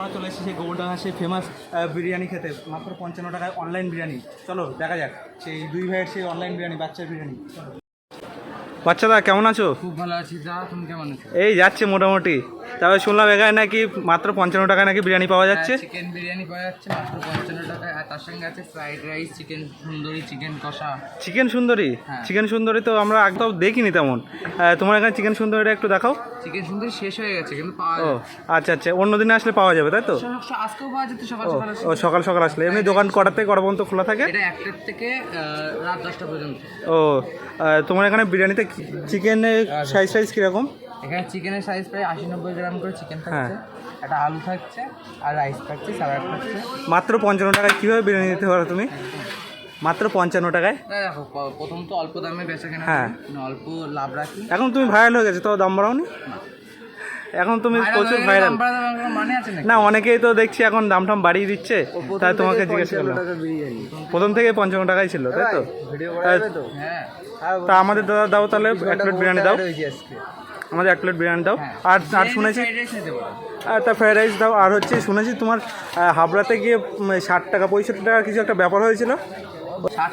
আমরা চলে এসেছি গোবরডাঙ্গা সেই ফেমাস বিরিয়ানি খেতে। মাত্র পঞ্চান্ন টাকায় অনলাইন বিরিয়ানি। চলো, দেখা যাক। সেই দুই ভাইয়ের সেই অনলাইন বিরিয়ানি, বাচ্চার বিরিয়ানি। বাচ্চাদা কেমন আছো? খুব ভালো আছি যা তুমি কেমন আছো? এই যাচ্ছে মোটামুটি। তবে শুনলাম এখানে নাকি মাত্র পঞ্চান্ন টাকায় নাকি বিরিয়ানি পাওয়া যাচ্ছে। চিকেন বিরিয়ানি পাওয়া যাচ্ছে মাত্র পঞ্চান্ন টাকায়। আর তার সঙ্গে আছে ফ্রাইড রাইস চিকেন সুন্দরী চিকেন কষা। চিকেন সুন্দরী? হ্যাঁ। চিকেন সুন্দরী তো আমরা একদম দেখিনি তেমন। তোমার এখানে চিকেন সুন্দরীটা একটু দেখাও। চিকেন সুন্দরী শেষ হয়ে গেছে কিন্তু পাওয়া ও আচ্ছা আচ্ছা। অন্য দিনে আসলে পাওয়া যাবে তাই তো? আজকেও পাওয়া যেত সকাল সকাল ও সকাল সকাল আসলে। এমনি দোকান কটার থেকে কটা পর্যন্ত খোলা থাকে? এটা একটার থেকে রাত দশটা পর্যন্ত। ও তোমার এখানে বিরিয়ানিতে চিকেনের সাইজ সাইজ কীরকম? এখানে চিকেনের সাইজ প্রায় আশি নব্বই গ্রাম করে চিকেন হ্যাঁ। থাকছে। একটা আলু থাকছে আর রাইস থাকছে স্যালাড থাকছে। মাত্র পঞ্চান্ন টাকায় কীভাবে বিরিয়ানি নিতে পারো তুমি? মাত্র পঞ্চান্ন টাকায়? দেখো প্রথম তো অল্প দামে বেচা কেনা হ্যাঁ। অল্প লাভ রাখি। এখন তুমি ভাইরাল হয়ে গেছে তো দাম বাড়াওনি? এখন তুমি প্রচুর ভাইরাল মানে না অনেকেই তো দেখছি এখন দাম টাম বাড়িয়ে দিচ্ছে তাই তোমাকে জিজ্ঞেস করলাম। প্রথম থেকে পঞ্চান্ন টাকাই ছিল তাই তো? তা- হ্যাঁ। আমাদের দাদা দাও তাহলে এক প্লেট বিরিয়ানি দাও। আমাদের এক প্লেট বিরিয়ানি দাও। আর আর শুনেছি আর তা ফ্রাইড রাইস দাও। আর হচ্ছে শুনেছি তোমার হাবড়াতে গিয়ে ষাট টাকা পঁয়ষট্টি টাকা কিছু একটা ব্যাপার হয়েছিল। ষাট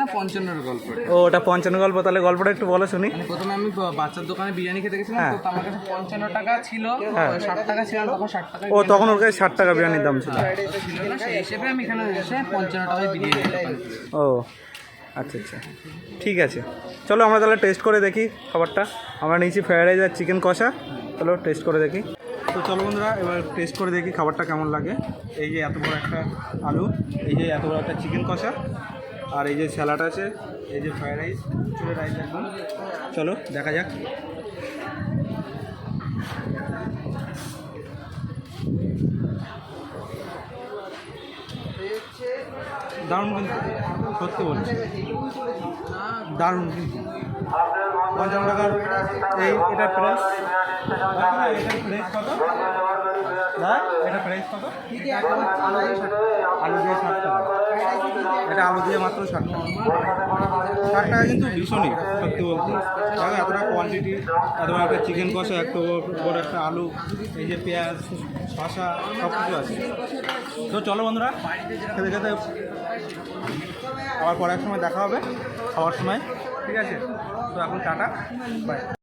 না পঞ্চান্নর গল্প ও ওটা পঞ্চান্ন গল্প তাহলে গল্পটা একটু বলো শুনি। মানে প্রথমে আমি বাচ্চার দোকানে বিরিয়ানি খেতে গেছিলাম হ্যাঁ। তো আমার কাছে পঞ্চান্ন টাকা ছিল ষাট টাকা ছিল তখন ষাট টাকা ও তখন ওর কাছে ষাট টাকা বিরিয়ানির দাম ছিল। ছিল সেই হিসেবে আমি এখানে এসে পঞ্চান্ন টাকায় বিরিয়ানি ও আচ্ছা আচ্ছা। ঠিক আছে। চলো আমরা তাহলে টেস্ট করে দেখি খাবারটা। আমরা নিয়েছি ফ্রাইড রাইস আর চিকেন কষা। চলো টেস্ট করে দেখি। তো চলো বন্ধুরা এবার টেস্ট করে দেখি খাবারটা কেমন লাগে। এই যে এত বড় একটা আলু এই যে এত বড় একটা চিকেন কষা। আর এই যে স্যালাড আছে এই যে ফ্রাইড রাইস চুড়ে রাইস একদম চলো দেখা যাক। দারুণ কিন্তু সত্যি বলছি। দারুণ কিন্তু। পঞ্চান্ন টাকার এই এটা এটার প্রাইস কত? না? এটা প্রাইস কত? আলু দিয়ে ষাট এটা আলু দিয়ে মাত্র ষাট টাকা। ষাট টাকা কিন্তু ভীষণই, সত্যি বলতে। দেখো এতটা কোয়ান্টিটি এত একটা চিকেন কষা, এত বড় একটা আলু, এই যে পেঁয়াজ শশা সব কিছু আছে। তো চলো বন্ধুরা, খেতে খেতে আবার পরের সময় দেখা হবে, খাওয়ার সময়। ঠিক আছে? তো এখন টাটা বাই